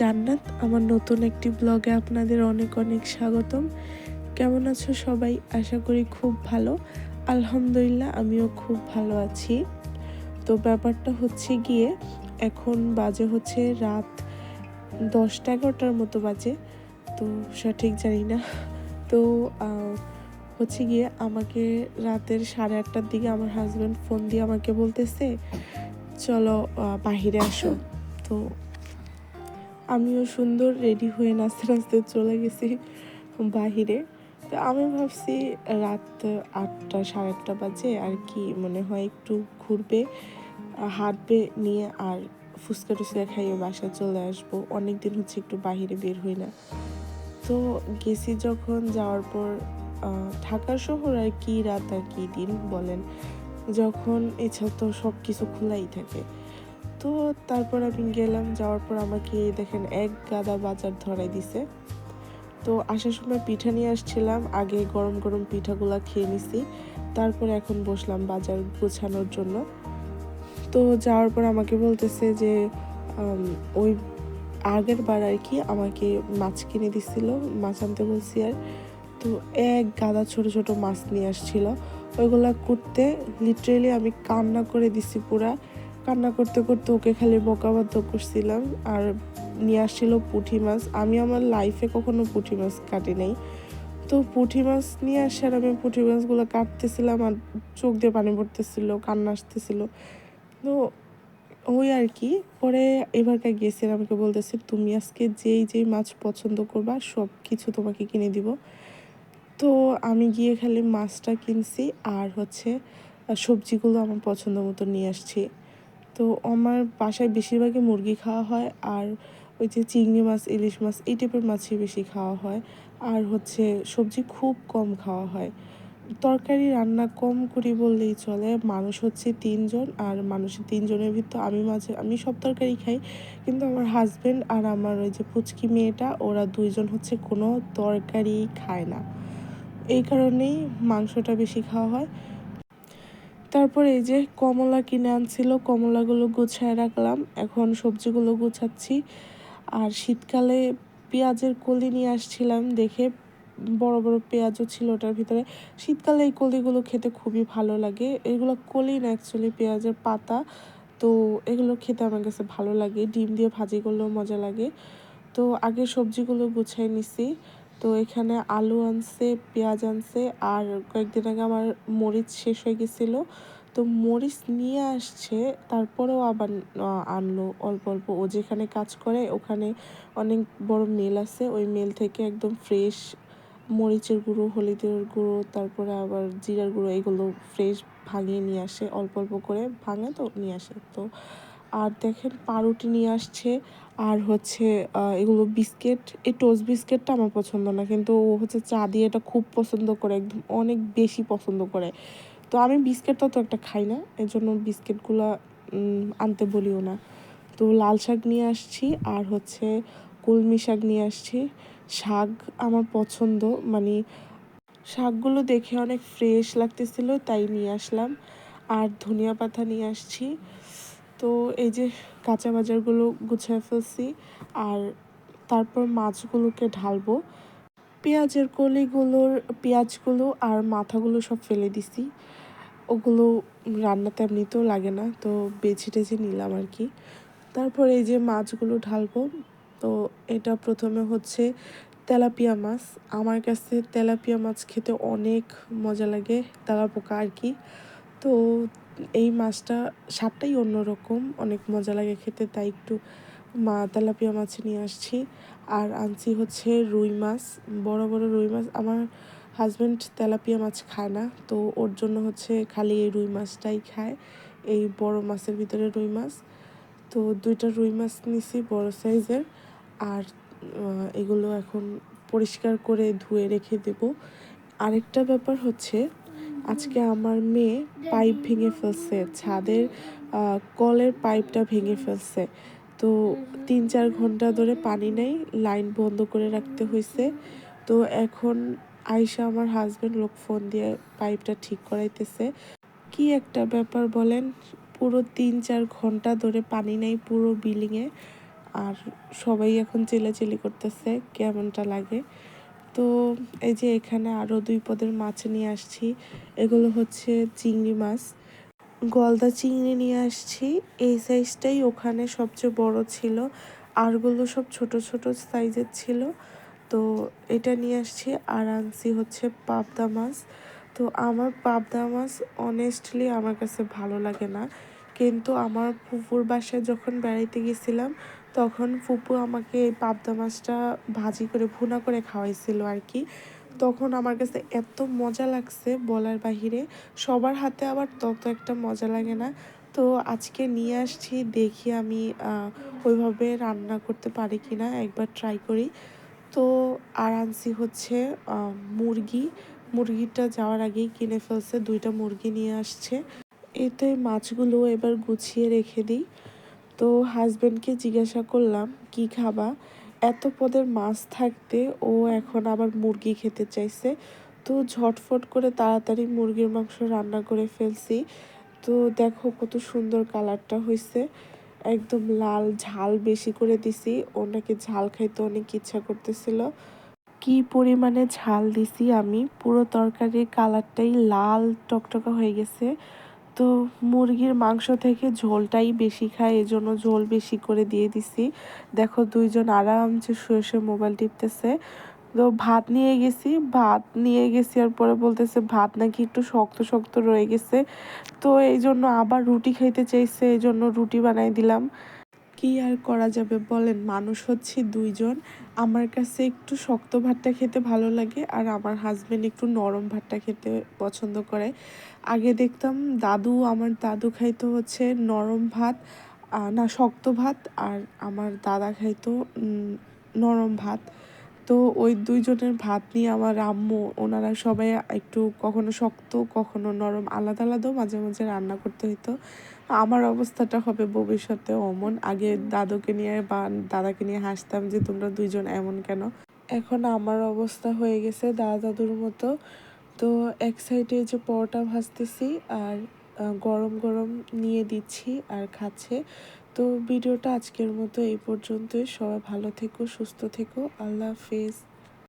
জান্নাত, আমার নতুন একটি ব্লগে আপনাদের অনেক অনেক স্বাগতম। কেমন আছো সবাই? আশা করি খুব ভালো। আলহামদুলিল্লাহ, আমিও খুব ভালো আছি। তো ব্যাপারটা হচ্ছে গিয়ে, এখন বাজে হচ্ছে রাত দশটা এগারোটার মতো বাজে। তো সঠিক জানি না। তো হচ্ছে গিয়ে আমাকে রাতের সাড়ে আটটার দিকে আমার হাজব্যান্ড ফোন দিয়ে আমাকে বলতেছে, চলো বাহিরে আসো। তো আমিও সুন্দর রেডি হয়ে নাচতে নাচতে চলে গেছি বাহিরে। তো আমি ভাবছি রাত আটটা, সাড়ে আটটা বাজে আর কি মনে হয় একটু ঘুরবে, হাঁটবে নিয়ে আর ফুচকা টুচকা খাইয়ে বাসায় চলে আসব। অনেক দিন হচ্ছে একটু বাহিরে বের হই না। তো গেছি যখন, যাওয়ার পর ঢাকা শহর আর কি রাত আর কি দিন বলেন। যখন এছাড়া তো সব কিছু খোলাই থাকে। তো তারপর আমি গেলাম, যাওয়ার পর আমাকে দেখেন এক গাদা বাজার ধরাই দিছে। তো আসার সময় পিঠা নিয়ে আসছিলাম, আগে গরম গরম পিঠাগুলা খেয়ে নিছি, তারপর এখন বসলাম বাজার গোছানোর জন্য। তো যাওয়ার পর আমাকে বলতেছে যে ওই আগের বার আর কি আমাকে মাছ কিনে দিছিল, মাছ আনতে বলছি আর। তো এক গাদা ছোট ছোট মাছ নিয়ে আসছিল, ওইগুলা করতে লিটারেলি আমি কান্না করে দিছি পুরা। কান্না করতে করতে ওকে খালি বকাবাধ্য করছিলাম আর নিয়ে আসছিল পুঁটি মাছ। আমি আমার লাইফে কখনো পুঁটি মাছ কাটি নাই। তো পুঁটি মাছ নিয়ে আসার আমি পুঁটি মাছগুলো কাটতেছিলাম আর চোখ দিয়ে পানি পড়তেছিল, কান্না আসতেছিল। তো ওই আর কি, পরে এবারকার গেছে আমাকে বলতেছে, তুমি আজকে যেই যেই মাছ পছন্দ করবা সব কিছু তোমাকে কিনে দিব। তো আমি গিয়ে খালি মাছটা কিনছি আর হচ্ছে সবজিগুলো আমার পছন্দ মতো নিয়ে আসছি। তো আমার বাসায় বেশিরভাগই মুরগি খাওয়া হয় আর ওই যে চিংড়ি মাছ, ইলিশ মাছ, এই টাইপের মাছই বেশি খাওয়া হয়। আর হচ্ছে সবজি খুব কম খাওয়া হয়। তরকারি রান্না কম করি বললেই চলে। মানুষ হচ্ছে তিনজন আর মানুষের তিনজনের ভিতর আমি মাঝে, আমি সব তরকারি খাই। কিন্তু আমার হাজব্যান্ড আর আমার ওই যে পুচকি মেয়েটা, ওরা দুইজন হচ্ছে কোনো তরকারি খায় না। এই কারণেই মাংসটা বেশি খাওয়া হয়। তারপর এই যে কমলা কিনে আনছিল, কমলাগুলো গুছায় রাখলাম। এখন সবজিগুলো গুছাচ্ছি। আর শীতকালে পেঁয়াজের কলি নিয়ে আসছিলাম দেখে বড় বড় পেঁয়াজও ছিল ওটার ভিতরে। শীতকালে এই কলিগুলো খেতে খুবই ভালো লাগে। এগুলো কলি না অ্যাকচুয়ালি পেঁয়াজের পাতা। তো এগুলো খেতে আমার কাছে ভালো লাগে। ডিম দিয়ে ভাজি করলেও মজা লাগে। তো আগে সবজিগুলো গুছাই নিছি। তো এখানে আলু আনছে, পেঁয়াজ আনছে আর কয়েকদিন আগে আমার মরিচ শেষ হয়ে গেছিল। তো মরিচ নিয়ে আসছে, তারপরেও আবার আনলো অল্প অল্প। ও যেখানে কাজ করে ওখানে অনেক বড় মেল আছে। ওই মেল থেকে একদম ফ্রেশ মরিচের গুঁড়ো, হলুদের গুঁড়ো, তারপরে আবার জিরার গুঁড়ো, এগুলো ফ্রেশ ভাঙিয়ে নিয়ে আসে, অল্প অল্প করে ভাঙে তো নিয়ে আসে। তো আর দেখেন পাউরুটি নিয়ে আসছে আর হচ্ছে এগুলো বিস্কিট, এই টোস্ট বিস্কিটটা আমার পছন্দ না, কিন্তু ও হচ্ছে চা দিয়ে এটা খুব পছন্দ করে, একদম অনেক বেশি পছন্দ করে। তো আমি বিস্কিটটা তো একটা খাই না, এর জন্য বিস্কিটগুলো আনতে বলিও না। তো লাল শাক নিয়ে আসছি, আর হচ্ছে কলমি শাক নিয়ে আসছি। শাক আমার পছন্দ মানে শাকগুলো দেখে অনেক ফ্রেশ লাগতেছিল, তাই নিয়ে আসলাম। আর ধনিয়া পাতা নিয়ে আসছি। তো এই যে কাঁচা বাজারগুলো গুছিয়ে ফেলছি আর তারপর মাছগুলোকে ঢালবো। পেঁয়াজের কলিগুলোর, পেঁয়াজগুলো আর মাথাগুলো সব ফেলে দিছি। ওগুলো রান্নাতে এমনিতেও লাগে না, তো বেছে টেছে নিলাম আর কি। তারপর এই যে মাছগুলো ঢালবো, তো এটা প্রথমে হচ্ছে তেলাপিয়া মাছ। আমার কাছে তেলাপিয়া মাছ খেতে অনেক মজা লাগে, তেলাপোকা আর কি। তো এই মাছটা স্বাদটাই অন্যরকম। অনেক মজা লাগে খেতে, তাই একটু মা তেলাপিয়া মাছ নিয়ে আসছি। আর আনছি হচ্ছে রুই মাছ, বড় বড় রুই মাছ। আমার হাজব্যান্ড তেলাপিয়া মাছ খায় না, তো ওর জন্য হচ্ছে খালি এই রুই মাছটাই খায়। এই বড় মাছের ভিতরে রুই মাছ। তো দুইটা রুই মাছ নিছি বড় সাইজের। আর এগুলো এখন পরিষ্কার করে ধুয়ে রেখে দেব। আরেকটা ব্যাপার হচ্ছে আজকে আমার মেয়ে পাইপ ভেঙে ফেলছে, ছাদের কলের পাইপটা ভেঙে ফেলছে। তো তিন চার ঘণ্টা ধরে পানি নেই, লাইন বন্ধ করে রাখতে হয়েছে তো এখন আয়শা আমার হাজব্যান্ড লোক ফোন দিয়ে পাইপটা ঠিক করাইতেছে। কি একটা ব্যাপার বলেন, পুরো তিন চার ঘণ্টা ধরে পানি নেই পুরো বিল্ডিংয়ে আর সবাই এখন চিলাচিলি করতেছে, কেমনটা লাগে? তো এই যে এখানে আরও দুই পদের মাছ নিয়ে আসছি, এগুলো হচ্ছে চিংড়ি মাছ। গলদা চিংড়ি নিয়ে আসছি, এই সাইজটাই ওখানে সবচেয়ে বড় ছিল, আরগুলো সব ছোট ছোট সাইজের ছিল। তো এটা নিয়ে আসছি, আর আনছি হচ্ছে পাবদা মাছ। তো আমার পাবদা মাছ অনেস্টলি আমার কাছে ভালো লাগে না। কিন্তু আমার ফুপুর বাসায় যখন বেড়াইতে গেছিলাম তখন ফুপু আমাকে এই পাবদা মাছটা ভাজি করে, ভুনা করে খাওয়াইছিল আর কি। তখন আমার কাছে এত মজা লাগছে বলার বাহিরে। সবার হাতে আবার তত একটা মজা লাগে না। তো আজকে নিয়ে আসছি, দেখি আমি ওইভাবে রান্না করতে পারি কি না একবার ট্রাই করি। তো আর আনছি হচ্ছে মুরগি। মুরগিটা যাওয়ার আগেই কিনে ফেলছে, দুইটা মুরগি নিয়ে আসছে। এতে মাছগুলো এবার গুছিয়ে রেখে দিই। তো হাজব্যান্ডকে জিজ্ঞাসা করলাম, কি খাবা? এত পদের মাছ থাকতে ও এখন আবার মুরগি খেতে চাইছে। তো ঝটফট করে তাড়াতাড়ি মুরগির মাংস রান্না করে ফেলছি। তো দেখো কত সুন্দর কালারটা হয়েছে একদম লাল ঝাল বেশি করে দিছি। ওনাকে ঝাল খাইতে অনেক ইচ্ছা করতেছিল। কি পরিমাণে ঝাল দিছি আমি? পুরো তরকারির কালারটাই লাল টকটকা হয়ে গেছে। তো মুরগির মাংস থেকে ঝোলটাই বেশি খায়, এজন্য ঝোল বেশি করে দিয়ে দিছি। দেখো দুইজন আরামসে শুয়ে শুয়ে মোবাইল টিপতেছে। তো ভাত নিয়ে গেছি, ভাত নিয়ে গেছি আর পরে বলতেছে ভাত নাকি একটু শক্ত শক্ত রয়ে গেছে। তো এই জন্য আবার রুটি খাইতে চাইছে এই জন্য রুটি বানাই দিলাম। কি আর করা যাবে বলেন? মানুষ হচ্ছে দুইজন। আমার কাছে একটু শক্ত ভাতটা খেতে ভালো লাগে আর আমার হাজব্যান্ড একটু নরম ভাতটা খেতে পছন্দ করে। আগে দেখতাম দাদু, আমার দাদু খাইতো হচ্ছে নরম ভাত না, শক্ত ভাত আর আমার দাদা খাইতো নরম ভাত। তো ওই দুইজনের ভাত নিয়ে আমার আম্মু, ওনারা সবাই একটু কখনো শক্ত, কখনো নরম, আলাদা আলাদাও মাঝে মাঝে রান্না করতে হইতো। আমার অবস্থাটা হবে ভবিষ্যতে অমন। আগে দাদুকে নিয়ে বা দাদাকে নিয়ে হাসতাম যে, তোমরা দুইজন এমন কেন? এখন আমার অবস্থা হয়ে গেছে দাদা দাদুর মতো। তো এক সাইডে যে পরোটা ভাজতেছি আর গরম গরম নিয়ে দিচ্ছি আর খাচ্ছে। তো ভিডিওটা আজকের মতো এই পর্যন্তই। সবাই ভালো থেকো, সুস্থ থেকো। আল্লাহ হাফেজ।